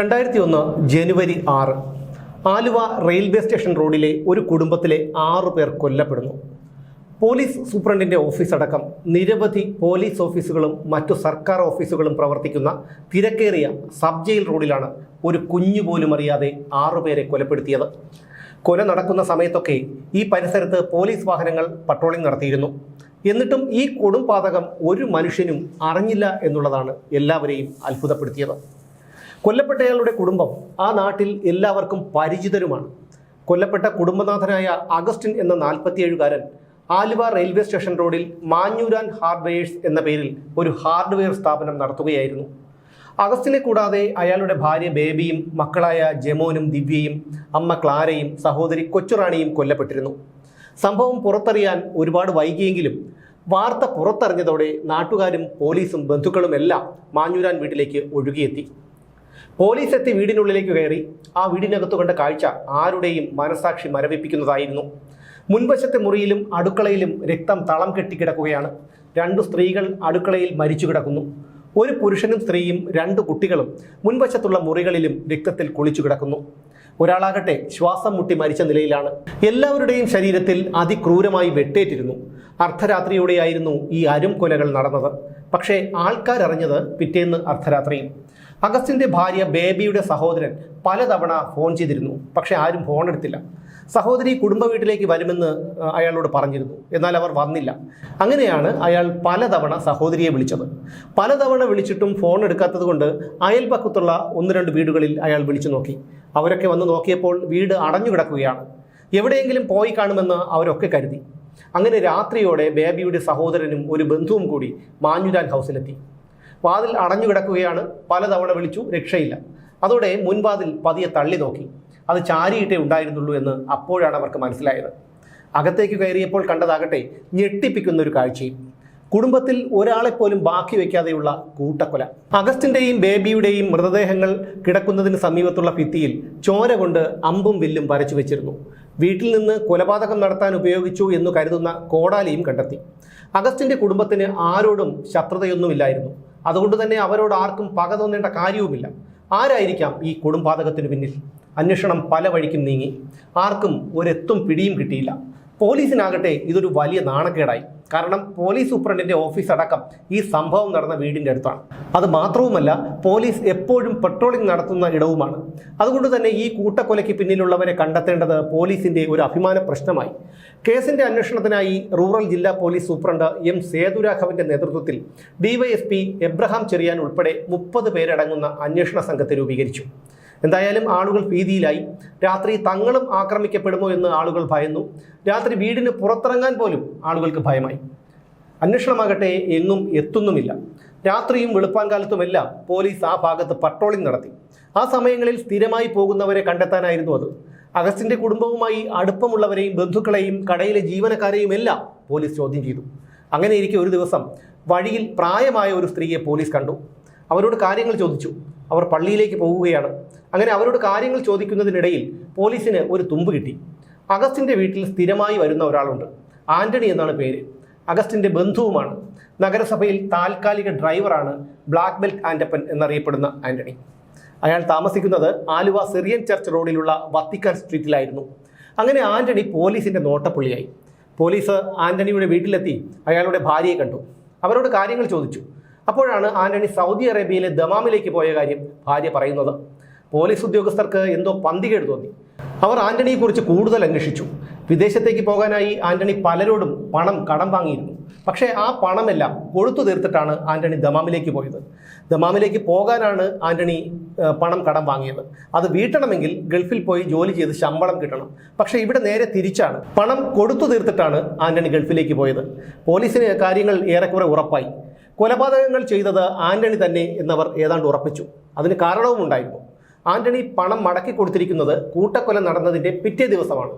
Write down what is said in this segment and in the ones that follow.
രണ്ടായിരത്തി ഒന്ന് ജനുവരി ആറ് ആലുവ റെയിൽവേ സ്റ്റേഷൻ റോഡിലെ ഒരു കുടുംബത്തിലെ ആറു പേർ കൊല്ലപ്പെടുന്നു. പോലീസ് സൂപ്രണ്ടിന്റെ ഓഫീസടക്കം നിരവധി പോലീസ് ഓഫീസുകളും മറ്റു സർക്കാർ ഓഫീസുകളും പ്രവർത്തിക്കുന്ന തിരക്കേറിയ സബ് ജയിൽ റോഡിലാണ് ഒരു കുഞ്ഞു പോലും അറിയാതെ ആറുപേരെ കൊലപ്പെടുത്തിയത്. കൊല നടക്കുന്ന സമയത്തൊക്കെ ഈ പരിസരത്ത് പോലീസ് വാഹനങ്ങൾ പട്രോളിംഗ് നടത്തിയിരുന്നു. എന്നിട്ടും ഈ കൊടുംപാതകം ഒരു മനുഷ്യനും അറിഞ്ഞില്ല എന്നുള്ളതാണ് എല്ലാവരെയും അത്ഭുതപ്പെടുത്തിയത്. കൊല്ലപ്പെട്ടയാളുടെ കുടുംബം ആ നാട്ടിൽ എല്ലാവർക്കും പരിചിതരുമാണ്. കൊല്ലപ്പെട്ട കുടുംബനാഥനായ അഗസ്റ്റിൻ എന്ന നാൽപ്പത്തിയേഴുകാരൻ ആലുവ റെയിൽവേ സ്റ്റേഷൻ റോഡിൽ മാഞ്ഞൂരാൻ ഹാർഡ്വെയേഴ്സ് എന്ന പേരിൽ ഒരു ഹാർഡ്വെയർ സ്ഥാപനം നടത്തുകയായിരുന്നു. അഗസ്റ്റിനെ കൂടാതെ അയാളുടെ ഭാര്യ ബേബിയും മക്കളായ ജമോനും ദിവ്യയും അമ്മ ക്ലാരയും സഹോദരി കൊച്ചുറാണിയും കൊല്ലപ്പെട്ടിരുന്നു. സംഭവം പുറത്തറിയാൻ ഒരുപാട് വൈകിയെങ്കിലും വാർത്ത പുറത്തറിഞ്ഞതോടെ നാട്ടുകാരും പോലീസും ബന്ധുക്കളുമെല്ലാം മാഞ്ഞൂരാൻ വീട്ടിലേക്ക് ഒഴുകിയെത്തി. പോലീസ് എത്തി വീടിനുള്ളിലേക്ക് കയറി. ആ വീടിനകത്തു കണ്ട കാഴ്ച ആരുടെയും മനസാക്ഷി മരവിപ്പിക്കുന്നതായിരുന്നു. മുൻവശത്തെ മുറിയിലും അടുക്കളയിലും രക്തം തളം കെട്ടിക്കിടക്കുകയാണ് രണ്ടു സ്ത്രീകൾ അടുക്കളയിൽ മരിച്ചു കിടക്കുന്നു. ഒരു പുരുഷനും സ്ത്രീയും രണ്ട് കുട്ടികളും മുൻവശത്തുള്ള മുറികളിലും രക്തത്തിൽ കുളിച്ചു കിടക്കുന്നു. ഒരാളാകട്ടെ ശ്വാസം മുട്ടി മരിച്ച നിലയിലാണ്. എല്ലാവരുടെയും ശരീരത്തിൽ അതിക്രൂരമായി വെട്ടേറ്റിരുന്നു. അർദ്ധരാത്രിയോടെയായിരുന്നു ഈ അരും കൊലകൾ നടന്നത്. പക്ഷേ ആൾക്കാരറിഞ്ഞത് പിറ്റേന്ന് അർദ്ധരാത്രിയും. അഗസ്റ്റിന്റെ ഭാര്യ ബേബിയുടെ സഹോദരൻ പലതവണ ഫോൺ ചെയ്തിരുന്നു. പക്ഷേ ആരും ഫോൺ എടുത്തില്ല. സഹോദരി കുടുംബ വീട്ടിലേക്ക് വരുമെന്ന് അയാളോട് പറഞ്ഞിരുന്നു. എന്നാൽ അവർ വന്നില്ല. അങ്ങനെയാണ് അയാൾ പലതവണ സഹോദരിയെ വിളിച്ചത്. പലതവണ വിളിച്ചിട്ടും ഫോൺ എടുക്കാത്തത് കൊണ്ട് അയൽപക്കത്തുള്ള ഒന്ന് രണ്ട് വീടുകളിൽ അയാൾ വിളിച്ചു നോക്കി. അവരൊക്കെ വന്ന് നോക്കിയപ്പോൾ വീട് അടഞ്ഞു കിടക്കുകയാണ്. എവിടെയെങ്കിലും പോയി കാണുമെന്ന് അവരൊക്കെ കരുതി. അങ്ങനെ രാത്രിയോടെ ബേബിയുടെ സഹോദരനും ഒരു ബന്ധുവും കൂടി മാഞ്ഞുരാൻ ഹൗസിലെത്തി വാതിൽ അടഞ്ഞു കിടക്കുകയാണ്. പലതവണ വിളിച്ചു രക്ഷയില്ല. അതോടെ മുൻവാതിൽ പതിയെ തള്ളി നോക്കി. അത് ചാരിയിട്ടേ ഉണ്ടായിരുന്നുള്ളൂ എന്ന് അപ്പോഴാണ് അവർക്ക് മനസ്സിലായത്. അകത്തേക്ക് കയറിയപ്പോൾ കണ്ടതാകട്ടെ ഞെട്ടിപ്പിക്കുന്ന ഒരു കാഴ്ചയും. കുടുംബത്തിൽ ഒരാളെപ്പോലും ബാക്കി വയ്ക്കാതെയുള്ള കൂട്ടക്കൊല. അഗസ്റ്റിന്റെയും ബേബിയുടെയും മൃതദേഹങ്ങൾ കിടക്കുന്നതിന് സമീപത്തുള്ള ഭിത്തിയിൽ ചോര കൊണ്ട് അമ്പും വില്ലും വരച്ചു വെച്ചിരുന്നു. വീട്ടിൽ നിന്ന് കൊലപാതകം നടത്താൻ ഉപയോഗിച്ചു എന്ന് കരുതുന്ന കോടാലിയും കണ്ടെത്തി. അഗസ്റ്റിന്റെ കുടുംബത്തിന് ആരോടും ശത്രുതയൊന്നുമില്ലായിരുന്നു. അതുകൊണ്ട് തന്നെ അവരോട് ആർക്കും പക തോന്നേണ്ട കാര്യവുമില്ല. ആരായിരിക്കാം ഈ കൊടുംപാതകത്തിന് പിന്നിൽ? അന്വേഷണം പല വഴിക്കും നീങ്ങി. ആർക്കും ഒരെത്തും പിടിയും കിട്ടിയില്ല. പോലീസിനാകട്ടെ ഇതൊരു വലിയ നാണക്കേടായി. കാരണം പോലീസ് സൂപ്രണ്ടിന്റെ ഓഫീസ് അടക്കം ഈ സംഭവം നടന്ന വീടിന്റെ അടുത്താണ്. അത് മാത്രവുമല്ല പോലീസ് എപ്പോഴും പെട്രോളിംഗ് നടത്തുന്ന ഇടവുമാണ്. അതുകൊണ്ട് തന്നെ ഈ കൂട്ടക്കൊലയ്ക്ക് പിന്നിലുള്ളവരെ കണ്ടെത്തേണ്ടത് പോലീസിന്റെ ഒരു അഭിമാന പ്രശ്നമായി. കേസിന്റെ അന്വേഷണത്തിനായി റൂറൽ ജില്ലാ പോലീസ് സൂപ്രണ്ട് എം സേതുരാഘവന്റെ നേതൃത്വത്തിൽ ഡിവൈഎസ്പി എബ്രഹാം ചെറിയാൻ ഉൾപ്പെടെ മുപ്പത് പേരടങ്ങുന്ന അന്വേഷണ സംഘത്തെ രൂപീകരിച്ചു. എന്തായാലും ആളുകൾ ഭീതിയിലായി. രാത്രി തങ്ങളും ആക്രമിക്കപ്പെടുമോ എന്ന് ആളുകൾ ഭയന്നു. രാത്രി വീടിന് പുറത്തിറങ്ങാൻ പോലും ആളുകൾക്ക് ഭയമായി. അന്വേഷണമാകട്ടെ എങ്ങും എത്തുന്നുമില്ല. രാത്രിയും വെളുപ്പാൻകാലത്തുമെല്ലാം പോലീസ് ആ ഭാഗത്ത് പട്രോളിംഗ് നടത്തി. ആ സമയങ്ങളിൽ സ്ഥിരമായി പോകുന്നവരെ കണ്ടെത്താനായിരുന്നു അത്. അഗസ്റ്റിന്റെ കുടുംബവുമായി അടുപ്പമുള്ളവരെയും ബന്ധുക്കളെയും കടയിലെ ജീവനക്കാരെയും എല്ലാം പോലീസ് ചോദ്യം ചെയ്തു. അങ്ങനെ ഇരിക്കെ ഒരു ദിവസം വഴിയിൽ പ്രായമായ ഒരു സ്ത്രീയെ പോലീസ് കണ്ടു. അവരോട് കാര്യങ്ങൾ ചോദിച്ചു. അവർ പള്ളിയിലേക്ക് പോവുകയാണ്. അങ്ങനെ അവരോട് കാര്യങ്ങൾ ചോദിക്കുന്നതിനിടയിൽ പോലീസിന് ഒരു തുമ്പ് കിട്ടി. അഗസ്റ്റിന്റെ വീട്ടിൽ സ്ഥിരമായി വരുന്ന ഒരാളുണ്ട്. ആന്റണി എന്നാണ് പേര്. അഗസ്റ്റിന്റെ ബന്ധുവുമാണ്. നഗരസഭയിൽ താൽക്കാലിക ഡ്രൈവറാണ് ബ്ലാക്ക് ബെൽറ്റ് ആൻഡപ്പൻ എന്നറിയപ്പെടുന്ന ആന്റണി. അയാൾ താമസിക്കുന്നത് ആലുവ സിറിയൻ ചർച്ച് റോഡിലുള്ള വത്തിക്കാൻ സ്ട്രീറ്റിലായിരുന്നു. അങ്ങനെ ആന്റണി പോലീസിന്റെ നോട്ടപ്പുള്ളിയായി. പോലീസ് ആന്റണിയുടെ വീട്ടിലെത്തി അയാളുടെ ഭാര്യയെ കണ്ടു. അവരോട് കാര്യങ്ങൾ ചോദിച്ചു. അപ്പോഴാണ് ആന്റണി സൗദി അറേബ്യയിലെ ദമാമിലേക്ക് പോയ കാര്യം ഭാര്യ പറയുന്നത്. പോലീസ് ഉദ്യോഗസ്ഥർക്ക് എന്തോ പന്തികേട് തോന്നി. അവർ ആന്റണിയെക്കുറിച്ച് കൂടുതൽ അന്വേഷിച്ചു. വിദേശത്തേക്ക് പോകാനായി ആന്റണി പലരോടും പണം കടം വാങ്ങിയിരുന്നു. പക്ഷേ ആ പണമെല്ലാം കൊടുത്തു തീർത്തിട്ടാണ് ആന്റണി ദമാമിലേക്ക് പോയത്. ദമാമിലേക്ക് പോകാനാണ് ആന്റണി പണം കടം വാങ്ങിയത്. അത് വീട്ടണമെങ്കിൽ ഗൾഫിൽ പോയി ജോലി ചെയ്ത് ശമ്പളം കിട്ടണം. പക്ഷേ ഇവിടെ നേരെ തിരിച്ചാണ്. പണം കൊടുത്തു തീർത്തിട്ടാണ് ആന്റണി ഗൾഫിലേക്ക് പോയത്. പോലീസിന് കാര്യങ്ങൾ ഏറെക്കുറെ ഉറപ്പായി. കൊലപാതകങ്ങൾ ചെയ്തത് ആന്റണി തന്നെ എന്നവർ ഏതാണ്ട് ഉറപ്പിച്ചു. അതിന് കാരണവും ഉണ്ടായിരുന്നു ആന്റണി പണം മടക്കി കൊടുത്തിരിക്കുന്നത് കൂട്ടക്കൊല നടന്നതിന്റെ പിറ്റേ ദിവസമാണ്.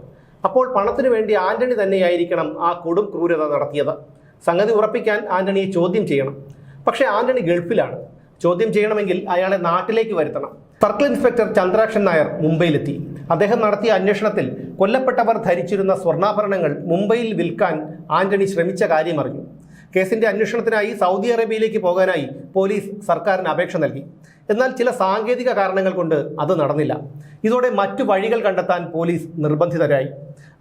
അപ്പോൾ പണത്തിനു വേണ്ടി ആന്റണി തന്നെയായിരിക്കണം ആ കൊടും ക്രൂരത നടത്തിയത്. സംഗതി ഉറപ്പിക്കാൻ ആന്റണിയെ ചോദ്യം ചെയ്യണം. പക്ഷേ ആന്റണി ഗൾഫിലാണ്. ചോദ്യം ചെയ്യണമെങ്കിൽ അയാളെ നാട്ടിലേക്ക് വരുത്തണം. സർക്കിൾ ഇൻസ്പെക്ടർ ചന്ദ്രാക്ഷൻ നായർ മുംബൈയിലെത്തി. അദ്ദേഹം നടത്തിയ അന്വേഷണത്തിൽ കൊല്ലപ്പെട്ടവർ ധരിച്ചിരുന്ന സ്വർണാഭരണങ്ങൾ മുംബൈയിൽ വിൽക്കാൻ ആന്റണി ശ്രമിച്ച കാര്യം അറിഞ്ഞു. കേസിന്റെ അന്വേഷണത്തിനായി സൗദി അറേബ്യയിലേക്ക് പോകാനായി പോലീസ് സർക്കാരിന് അപേക്ഷ നൽകി. എന്നാൽ ചില സാങ്കേതിക കാരണങ്ങൾ കൊണ്ട് അത് നടന്നില്ല. ഇതോടെ മറ്റു വഴികൾ കണ്ടെത്താൻ പോലീസ് നിർബന്ധിതരായി.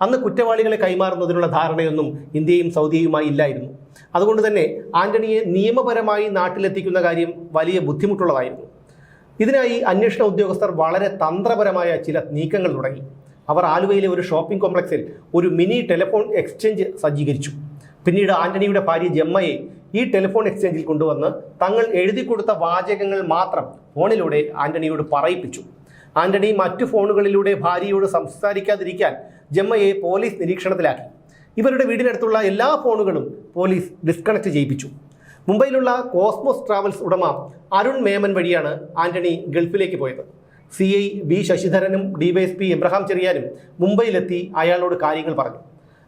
അന്ന് കുറ്റവാളികളെ കൈമാറുന്നതിനുള്ള ധാരണയൊന്നും ഇന്ത്യയും സൗദിയുമായി ഇല്ലായിരുന്നു. അതുകൊണ്ട് തന്നെ ആന്റണിയെ നിയമപരമായി നാട്ടിലെത്തിക്കുന്ന കാര്യം വലിയ ബുദ്ധിമുട്ടുള്ളതായിരുന്നു. ഇതിനായി അന്വേഷണ ഉദ്യോഗസ്ഥർ വളരെ തന്ത്രപരമായ ചില നീക്കങ്ങൾ തുടങ്ങി. അവർ ആലുവയിലെ ഒരു ഷോപ്പിംഗ് കോംപ്ലക്സിൽ ഒരു മിനി ടെലിഫോൺ എക്സ്ചേഞ്ച് സജ്ജീകരിച്ചു. പിന്നീട് ആന്റണിയുടെ ഭാര്യ ജമ്മയെ ഈ ടെലിഫോൺ എക്സ്ചേഞ്ചിൽ കൊണ്ടുവന്ന് തങ്ങൾ എഴുതി കൊടുത്ത വാചകങ്ങൾ മാത്രം ഫോണിലൂടെ ആന്റണിയോട് പറയിപ്പിച്ചു. ആന്റണി മറ്റു ഫോണുകളിലൂടെ ഭാര്യയോട് സംസാരിക്കാതിരിക്കാൻ ജമ്മയെ പോലീസ് നിരീക്ഷണത്തിലാക്കി. ഇവരുടെ വീടിനടുത്തുള്ള എല്ലാ ഫോണുകളും പോലീസ് ഡിസ്കണക്ട് ചെയ്യിപ്പിച്ചു. മുംബൈയിലുള്ള കോസ്മോസ് ട്രാവൽസ് ഉടമ അരുൺ മേമൻ വഴിയാണ് ആന്റണി ഗൾഫിലേക്ക് പോയത്. സി ഐ ബി ശശിധരനും ഡിവൈഎസ്പി എബ്രഹാം ചെറിയാനും മുംബൈയിലെത്തി അയാളോട് കാര്യങ്ങൾ പറഞ്ഞു.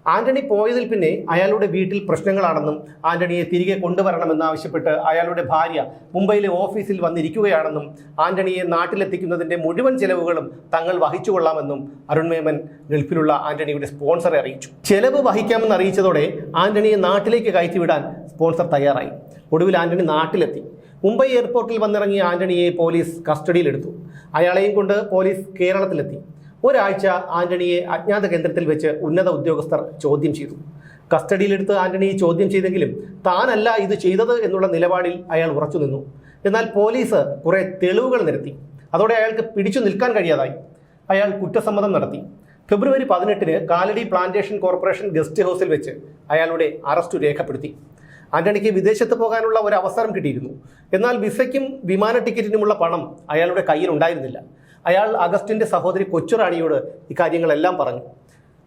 ആന്റണി പോയതിൽ പിന്നെ അയാളുടെ വീട്ടിൽ പ്രശ്നങ്ങളാണെന്നും ആന്റണിയെ തിരികെ കൊണ്ടുവരണമെന്നാവശ്യപ്പെട്ട് അയാളുടെ ഭാര്യ മുംബൈയിലെ ഓഫീസിൽ വന്നിരിക്കുകയാണെന്നും ആന്റണിയെ നാട്ടിലെത്തിക്കുന്നതിന്റെ മുഴുവൻ ചെലവുകളും തങ്ങൾ വഹിച്ചുകൊള്ളാമെന്നും അരുൺ മേമൻ ഗൾഫിലുള്ള ആന്റണിയുടെ സ്പോൺസറെ അറിയിച്ചു. ചെലവ് വഹിക്കാമെന്ന് അറിയിച്ചതോടെ ആന്റണിയെ നാട്ടിലേക്ക് കയറ്റിവിടാൻ സ്പോൺസർ തയ്യാറായി. ഒടുവിൽ ആന്റണി നാട്ടിലെത്തി. മുംബൈ എയർപോർട്ടിൽ വന്നിറങ്ങിയ ആന്റണിയെ പോലീസ് കസ്റ്റഡിയിലെടുത്തു. അയാളെയും കൊണ്ട് പോലീസ് കേരളത്തിലെത്തി. ഒരാഴ്ച ആന്റണിയെ അജ്ഞാത കേന്ദ്രത്തിൽ വെച്ച് ഉന്നത ഉദ്യോഗസ്ഥർ ചോദ്യം ചെയ്തു. കസ്റ്റഡിയിലെടുത്ത് ആന്റണിയെ ചോദ്യം ചെയ്തെങ്കിലും താനല്ല ഇത് ചെയ്തത് എന്നുള്ള നിലപാടിൽ അയാൾ ഉറച്ചു നിന്നു. എന്നാൽ പോലീസ് കുറെ തെളിവുകൾ നിരത്തി. അതോടെ അയാൾക്ക് പിടിച്ചു നിൽക്കാൻ കഴിയാതായി. അയാൾ കുറ്റസമ്മതം നടത്തി. ഫെബ്രുവരി പതിനെട്ടിന് കാലടി പ്ലാന്റേഷൻ കോർപ്പറേഷൻ ഗസ്റ്റ് ഹൗസിൽ വെച്ച് അയാളുടെ അറസ്റ്റ് രേഖപ്പെടുത്തി. ആന്റണിക്ക് വിദേശത്ത് പോകാനുള്ള ഒരു അവസരം കിട്ടിയിരുന്നു. എന്നാൽ വിസയ്ക്കും വിമാന ടിക്കറ്റിനുമുള്ള പണം അയാളുടെ കയ്യിൽ ഉണ്ടായിരുന്നില്ല അയാൾ അഗസ്റ്റിന്റെ സഹോദരി കൊച്ചുറാണിയോട് ഇക്കാര്യങ്ങളെല്ലാം പറഞ്ഞു.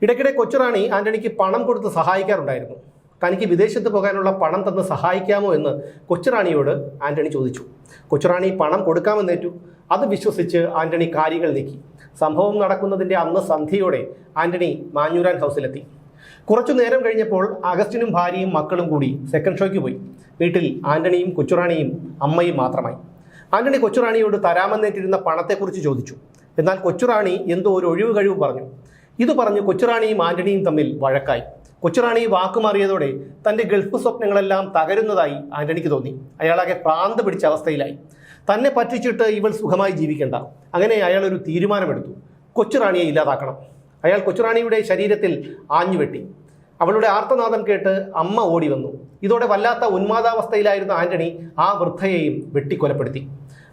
ഇടയ്ക്കിടെ കൊച്ചുറാണി ആന്റണിക്ക് പണം കൊടുത്ത് സഹായിക്കാറുണ്ടായിരുന്നു. തനിക്ക് വിദേശത്ത് പോകാനുള്ള പണം തന്ന് സഹായിക്കാമോ എന്ന് കൊച്ചുറാണിയോട് ആന്റണി ചോദിച്ചു. കൊച്ചുറാണി പണം കൊടുക്കാമെന്നേറ്റു. അത് വിശ്വസിച്ച് ആന്റണി കാര്യങ്ങൾ നീക്കി. സംഭവം നടക്കുന്നതിന്റെ അന്ന് സന്ധ്യയോടെ ആന്റണി മാഞ്ഞൂരാൻ ഹൗസിലെത്തി. കുറച്ചു നേരം കഴിഞ്ഞപ്പോൾ അഗസ്റ്റിനും ഭാര്യയും മക്കളും കൂടി സെക്കൻഡ് ഷോയ്ക്ക് പോയി. വീട്ടിൽ ആന്റണിയും കൊച്ചുറാണിയും അമ്മയും മാത്രമായി. ആന്റണി കൊച്ചുറാണിയോട് തരാമെന്നേറ്റിരുന്ന പണത്തെക്കുറിച്ച് ചോദിച്ചു. എന്നാൽ കൊച്ചുറാണി എന്തോ ഒരു ഒഴിവ് കഴിവ് പറഞ്ഞു. ഇത് പറഞ്ഞ് കൊച്ചുറാണിയും ആന്റണിയും തമ്മിൽ വഴക്കായി. കൊച്ചുറാണി വാക്കുമാറിയതോടെ തന്റെ ഗൾഫ് സ്വപ്നങ്ങളെല്ലാം തകരുന്നതായി ആന്റണിക്ക് തോന്നി. അയാളാകെ പ്രാന്ത് പിടിച്ച അവസ്ഥയിലായി. തന്നെ പറ്റിച്ചിട്ട് ഇവൾ സുഖമായി ജീവിക്കേണ്ട. അങ്ങനെ അയാൾ ഒരു തീരുമാനമെടുത്തു. കൊച്ചുറാണിയെ ഇല്ലാതാക്കണം. അയാൾ കൊച്ചുറാണിയുടെ ശരീരത്തിൽ ആഞ്ഞുവെട്ടി. അവളുടെ ആർത്തനാദം കേട്ട് അമ്മ ഓടി വന്നു. ഇതോടെ വല്ലാത്ത ഉന്മാദാവസ്ഥയിലായിരുന്ന ആന്റണി ആ വൃദ്ധയെയും വെട്ടിക്കൊലപ്പെടുത്തി.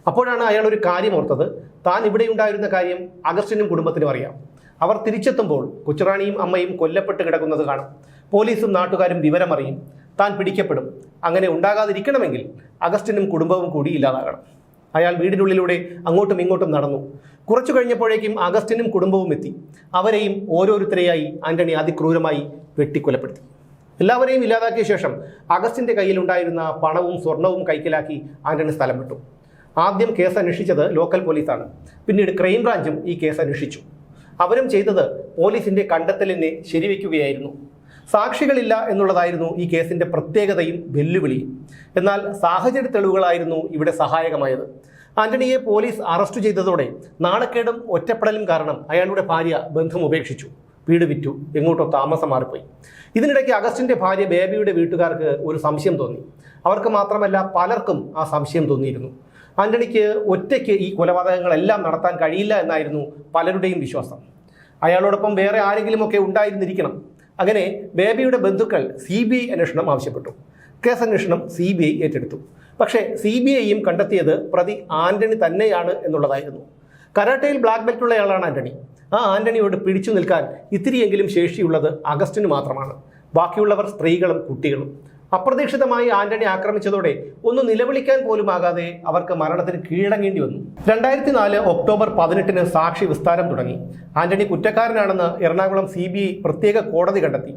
അപ്പോഴാണ് അയാൾ ഒരു കാര്യം ഓർത്തത്. താൻ ഇവിടെ ഉണ്ടായിരുന്ന കാര്യം അഗസ്റ്റിനും കുടുംബത്തിനും അറിയാം. അവർ തിരിച്ചെത്തുമ്പോൾ കൊച്ചുറാണിയും അമ്മയും കൊല്ലപ്പെട്ട് കിടക്കുന്നത് കാണും. പോലീസും നാട്ടുകാരും വിവരമറിയും. താൻ പിടിക്കപ്പെടും. അങ്ങനെ ഉണ്ടാകാതിരിക്കണമെങ്കിൽ അഗസ്റ്റിനും കുടുംബവും കൂടി ഇല്ലാതാകണം. അയാൾ വീടിനുള്ളിലൂടെ അങ്ങോട്ടും ഇങ്ങോട്ടും നടന്നു. കുറച്ചു കഴിഞ്ഞപ്പോഴേക്കും അഗസ്റ്റിനും കുടുംബവും എത്തി. അവരെയും ഓരോരുത്തരെയായി ആന്റണി അതിക്രൂരമായി വെട്ടിക്കൊലപ്പെടുത്തി. എല്ലാവരെയും ഇല്ലാതാക്കിയ ശേഷം അഗസ്റ്റിന്റെ കയ്യിലുണ്ടായിരുന്ന പണവും സ്വർണവും കൈക്കലാക്കി ആന്റണി സ്ഥലം വിട്ടു. ആദ്യം കേസ് അന്വേഷിച്ചത് ലോക്കൽ പോലീസാണ്. പിന്നീട് ക്രൈംബ്രാഞ്ചും ഈ കേസ് അന്വേഷിച്ചു. അവരും ചെയ്തത് പോലീസിന്റെ കണ്ടെത്തലിനെ ശരിവെക്കുകയായിരുന്നു. സാക്ഷികളില്ല എന്നുള്ളതായിരുന്നു ഈ കേസിന്റെ പ്രത്യേകതയും വെല്ലുവിളിയും എന്നാൽ സാഹചര്യ തെളിവുകളായിരുന്നു ഇവിടെ സഹായകമായത്. ആന്റണിയെ പോലീസ് അറസ്റ്റ് ചെയ്തതോടെ നാണക്കേടും ഒറ്റപ്പെടലും കാരണം അയാളുടെ ഭാര്യ ബന്ധം ഉപേക്ഷിച്ചു. വീട് വിറ്റു. എങ്ങോട്ടോ താമസം മാറിപ്പോയി. ഇതിനിടയ്ക്ക് അഗസ്റ്റിന്റെ ഭാര്യ ബേബിയുടെ വീട്ടുകാർക്ക് ഒരു സംശയം തോന്നി. അവർക്ക് മാത്രമല്ല പലർക്കും ആ സംശയം തോന്നിയിരുന്നു. ആന്റണിക്ക് ഒറ്റയ്ക്ക് ഈ കൊലപാതകങ്ങളെല്ലാം നടത്താൻ കഴിയില്ല എന്നായിരുന്നു പലരുടെയും വിശ്വാസം. അയാളോടൊപ്പം വേറെ ആരെങ്കിലുമൊക്കെ ഉണ്ടായിരുന്നിരിക്കണം. അങ്ങനെ ബേബിയുടെ ബന്ധുക്കൾ സി ബി ഐ അന്വേഷണം ആവശ്യപ്പെട്ടു. കേസ് അന്വേഷണം സി ബി ഐ ഏറ്റെടുത്തു. പക്ഷേ സി ബി ഐയും കണ്ടെത്തിയത് പ്രതി ആന്റണി തന്നെയാണ് എന്നുള്ളതായിരുന്നു. കരാട്ടയിൽ ബ്ലാക്ക് ബെൽറ്റ് ഉള്ളയാളാണ് ആന്റണി. ആ ആന്റണിയോട് പിടിച്ചു നിൽക്കാൻ ഇത്തിരിയെങ്കിലും ശേഷിയുള്ളത് അഗസ്റ്റിന് മാത്രമാണ്. ബാക്കിയുള്ളവർ സ്ത്രീകളും കുട്ടികളും. അപ്രതീക്ഷിതമായി ആന്റണി ആക്രമിച്ചതോടെ ഒന്ന് നിലവിളിക്കാൻ പോലും ആകാതെ അവർക്ക് മരണത്തിന് കീഴടങ്ങേണ്ടി വന്നു. രണ്ടായിരത്തി നാല് ഒക്ടോബർ പതിനെട്ടിന് സാക്ഷി വിസ്താരം തുടങ്ങി. ആന്റണി കുറ്റക്കാരനാണെന്ന് എറണാകുളം സി പ്രത്യേക കോടതി കണ്ടെത്തി.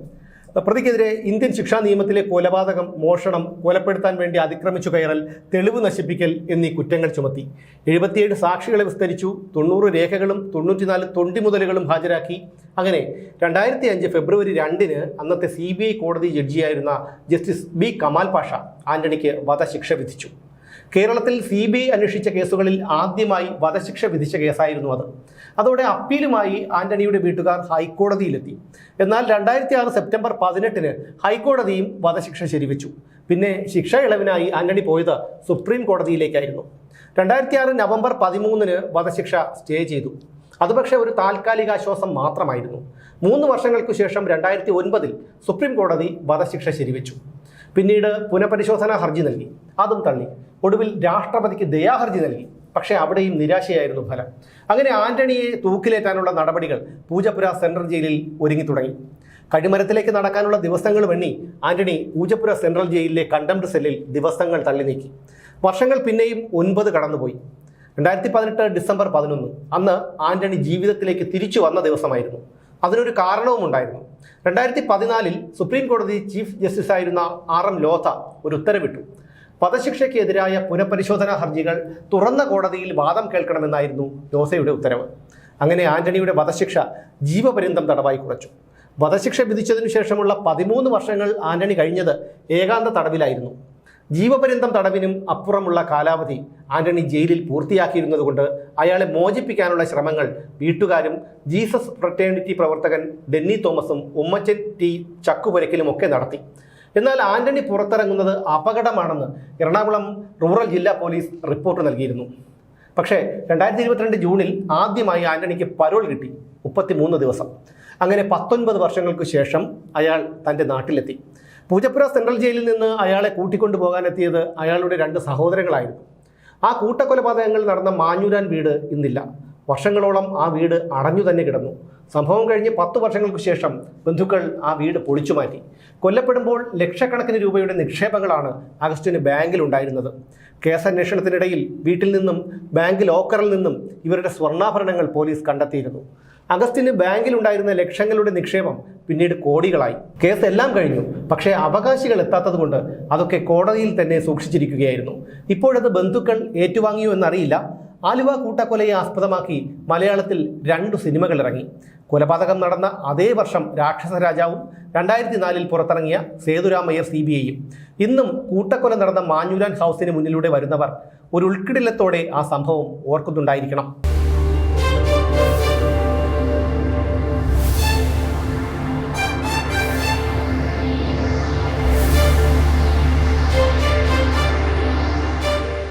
പ്രതിക്കെതിരെ ഇന്ത്യൻ ശിക്ഷാ നിയമത്തിലെ കൊലപാതകം മോഷണം കൊലപ്പെടുത്താൻ വേണ്ടി അതിക്രമിച്ചു കയറൽ തെളിവ് നശിപ്പിക്കൽ എന്നീ കുറ്റങ്ങൾ ചുമത്തി. എഴുപത്തിയേഴ് സാക്ഷികളെ വിസ്തരിച്ചു തൊണ്ണൂറ് രേഖകളും തൊണ്ണൂറ്റിനാല് തൊണ്ടിമുതലുകളും ഹാജരാക്കി. അങ്ങനെ രണ്ടായിരത്തി അഞ്ച് ഫെബ്രുവരി രണ്ടിന് അന്നത്തെ സി കോടതി ജഡ്ജിയായിരുന്ന ജസ്റ്റിസ് ബി കമാൽ പാഷ ആന്റണിക്ക് വധശിക്ഷ വിധിച്ചു. കേരളത്തിൽ സി ബി ഐ അന്വേഷിച്ച കേസുകളിൽ ആദ്യമായി വധശിക്ഷ വിധിച്ച കേസായിരുന്നു അത്. അതോടെ അപ്പീലുമായി ആന്റണിയുടെ വീട്ടുകാർ ഹൈക്കോടതിയിലെത്തി. എന്നാൽ രണ്ടായിരത്തി ആറ് സെപ്റ്റംബർ പതിനെട്ടിന് ഹൈക്കോടതിയും വധശിക്ഷ ശരിവെച്ചു. പിന്നെ ശിക്ഷ ഇളവിനായി ആന്റണി പോയത് സുപ്രീം കോടതിയിലേക്കായിരുന്നു. രണ്ടായിരത്തി ആറ് നവംബർ പതിമൂന്നിന് വധശിക്ഷ സ്റ്റേ ചെയ്തു. അത് പക്ഷേ ഒരു താൽക്കാലിക ആശ്വാസം മാത്രമായിരുന്നു. മൂന്ന് വർഷങ്ങൾക്കു ശേഷം രണ്ടായിരത്തി ഒൻപതിൽ സുപ്രീം കോടതി വധശിക്ഷ ശരിവെച്ചു. പിന്നീട് പുനഃപരിശോധനാ ഹർജി നൽകി. അതും തള്ളി. ഒടുവിൽ രാഷ്ട്രപതിക്ക് ദയാഹർജി നൽകി. പക്ഷേ അവിടെയും നിരാശയായിരുന്നു ഫലം. അങ്ങനെ ആന്റണിയെ തൂക്കിലേറ്റാനുള്ള നടപടികൾ പൂജപ്പുര സെൻട്രൽ ജയിലിൽ ഒരുങ്ങി തുടങ്ങി. കഴിമരത്തിലേക്ക് നടക്കാനുള്ള ദിവസങ്ങൾ വെണ്ണി ആന്റണി പൂജപ്പുര സെൻട്രൽ ജയിലിലെ കണ്ടംപ്റ്റ് സെല്ലിൽ ദിവസങ്ങൾ തള്ളി നീക്കി. വർഷങ്ങൾ പിന്നെയും ഒൻപത് കടന്നുപോയി. രണ്ടായിരത്തി പതിനെട്ട് ഡിസംബർ പതിനൊന്ന്. അന്ന് ആന്റണി ജീവിതത്തിലേക്ക് തിരിച്ചു വന്ന ദിവസമായിരുന്നു. അതിനൊരു കാരണവും ഉണ്ടായിരുന്നു. രണ്ടായിരത്തി പതിനാലിൽ സുപ്രീം കോടതി ചീഫ് ജസ്റ്റിസ് ആയിരുന്ന ആർ എം ലോധ ഒരു ഉത്തരവിട്ടു. വധശിക്ഷയ്ക്കെതിരായ പുനഃപരിശോധനാ ഹർജികൾ തുറന്ന കോടതിയിൽ വാദം കേൾക്കണമെന്നായിരുന്നു ജോസയുടെ ഉത്തരവ്. അങ്ങനെ ആന്റണിയുടെ വധശിക്ഷ ജീവപര്യന്തം തടവായി കുറച്ചു. വധശിക്ഷ വിധിച്ചതിനു ശേഷമുള്ള പതിമൂന്ന് വർഷങ്ങൾ ആന്റണി കഴിഞ്ഞത് ഏകാന്ത തടവിലായിരുന്നു. ജീവപര്യന്തം തടവിനും അപ്പുറമുള്ള കാലാവധി ആന്റണി ജയിലിൽ പൂർത്തിയാക്കിയിരുന്നതുകൊണ്ട് അയാളെ മോചിപ്പിക്കാനുള്ള ശ്രമങ്ങൾ വീട്ടുകാരും ജീസസ് ഫ്രട്ടേണിറ്റി പ്രവർത്തകൻ ഡെന്നി തോമസും ഉമ്മച്ചൻ ടി ചക്കുപുരക്കിലും ഒക്കെ നടത്തി. എന്നാൽ ആന്റണി പുറത്തിറങ്ങുന്നത് അപകടമാണെന്ന് എറണാകുളം റൂറൽ ജില്ലാ പോലീസ് റിപ്പോർട്ട് നൽകിയിരുന്നു. പക്ഷേ രണ്ടായിരത്തി ഇരുപത്തിരണ്ട് ജൂണിൽ ആദ്യമായി ആന്റണിക്ക് പരോൾ കിട്ടി മുപ്പത്തിമൂന്ന് ദിവസം. അങ്ങനെ പത്തൊൻപത് വർഷങ്ങൾക്ക് ശേഷം അയാൾ തന്റെ നാട്ടിലെത്തി. പൂജപ്പുര സെൻട്രൽ ജയിലിൽ നിന്ന് അയാളെ കൂട്ടിക്കൊണ്ടു പോകാനെത്തിയത് അയാളുടെ രണ്ട് സഹോദരങ്ങളായിരുന്നു. ആ കൂട്ടക്കൊലപാതകങ്ങൾ നടന്ന മാഞ്ഞൂരാൻ വീട് ഇന്നില്ല. വർഷങ്ങളോളം ആ വീട് അടഞ്ഞു തന്നെ കിടന്നു. സംഭവം കഴിഞ്ഞ് പത്ത് വർഷങ്ങൾക്ക് ശേഷം ബന്ധുക്കൾ ആ വീട് പൊളിച്ചു മാറ്റി. കൊല്ലപ്പെടുമ്പോൾ ലക്ഷക്കണക്കിന് രൂപയുടെ നിക്ഷേപങ്ങളാണ് അഗസ്റ്റിന് ബാങ്കിൽ ഉണ്ടായിരുന്നത്. കേസന്വേഷണത്തിനിടയിൽ വീട്ടിൽ നിന്നും ബാങ്ക് ലോക്കറിൽ നിന്നും ഇവരുടെ സ്വർണാഭരണങ്ങൾ പോലീസ് കണ്ടെത്തിയിരുന്നു. അഗസ്റ്റിന് ബാങ്കിൽ ഉണ്ടായിരുന്ന ലക്ഷങ്ങളുടെ നിക്ഷേപം പിന്നീട് കോടികളായി. കേസ് എല്ലാം കഴിഞ്ഞു. പക്ഷേ അവകാശികൾ എത്താത്തതുകൊണ്ട് അതൊക്കെ കോടതിയിൽ തന്നെ സൂക്ഷിച്ചിരിക്കുകയായിരുന്നു. ഇപ്പോഴത് ബന്ധുക്കൾ ഏറ്റുവാങ്ങിയോ എന്നറിയില്ല. ആലുവ കൂട്ടക്കൊലയെ ആസ്പദമാക്കി മലയാളത്തിൽ രണ്ടു സിനിമകൾ ഇറങ്ങി. കൊലപാതകം നടന്ന അതേ വർഷം രാക്ഷസ രാജാവും രണ്ടായിരത്തി നാലിൽ പുറത്തിറങ്ങിയ സേതുരാമയ്യർ സി ബി ഐയും. ഇന്നും കൂട്ടക്കൊല നടന്ന മാഞ്ഞൂരാൻ ഹൗസിന് മുന്നിലൂടെ വരുന്നവർ ഒരു ഉൾക്കിടിലത്തോടെ ആ സംഭവം ഓർക്കുന്നുണ്ടായിരിക്കണം.